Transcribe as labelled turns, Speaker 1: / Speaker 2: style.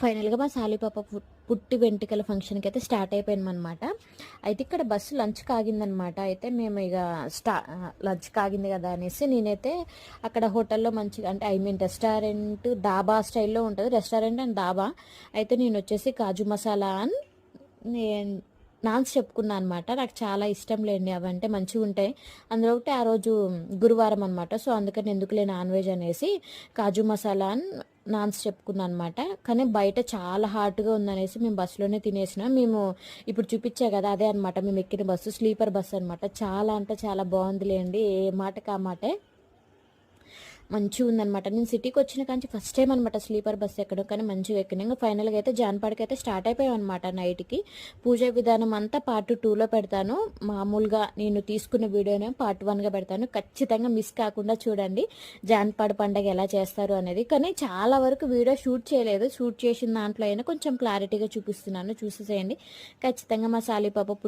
Speaker 1: ఫైనల్గా మా సాలిపాప పుట్టి వెంట్రుకల ఫంక్షన్కి అయితే స్టార్ట్ అయిపోయాం అనమాట అయితే ఇక్కడ బస్సు లంచ్ కాగిందనమాట అయితే మేము ఇక స్టా లంచ్ కాగింది కదా అనేసి నేనైతే అక్కడ హోటల్లో మంచిగా అంటే ఐ మీన్ రెస్టారెంట్ డాబా స్టైల్లో ఉంటుంది. రెస్టారెంట్ అండ్ డాబా. అయితే నేను వచ్చేసి కాజు మసాలా అని నేను నాన్స్ చెప్పుకున్నాను అనమాట నాకు చాలా ఇష్టం లేండి అవంటే మంచిగా ఉంటాయి. అందులో ఒకటి ఆ రోజు గురువారం అనమాట సో అందుకని ఎందుకులే నాన్ వెజ్ అనేసి కాజు మసాలా అని నాన్స్ చెప్పుకున్నాను అనమాట కానీ బయట చాలా హాట్గా ఉందనేసి మేము బస్సులోనే తినేసినాం. మేము ఇప్పుడు చూపించా కదా అదే అనమాట మేము ఎక్కిన బస్సు స్లీపర్ బస్సు అనమాట చాలా అంటే చాలా బాగుందిలేండి ఏ మాటకి ఆ మాటే. మంచిగా ఉందనమాట నేను సిటీకి వచ్చిన కానీ ఫస్ట్ టైం అనమాట స్లీపర్ బస్ ఎక్కడం. కానీ మంచిగా ఎక్కిన. ఇంకా ఫైనల్గా అయితే జాన్పాడికి అయితే స్టార్ట్ అయిపోయాం అనమాట నైట్కి పూజ విధానం అంతా పార్ట్ టూలో పెడతాను. మామూలుగా నేను తీసుకున్న వీడియోనే పార్ట్ వన్గా పెడతాను. ఖచ్చితంగా మిస్ కాకుండా చూడండి. జాన్పాడు పండగ ఎలా చేస్తారు అనేది. కానీ చాలా వరకు వీడియో షూట్ చేయలేదు. షూట్ చేసిన దాంట్లో అయినా కొంచెం క్లారిటీగా చూపిస్తున్నాను. చూసేసేయండి. ఖచ్చితంగా మా సాలిపాప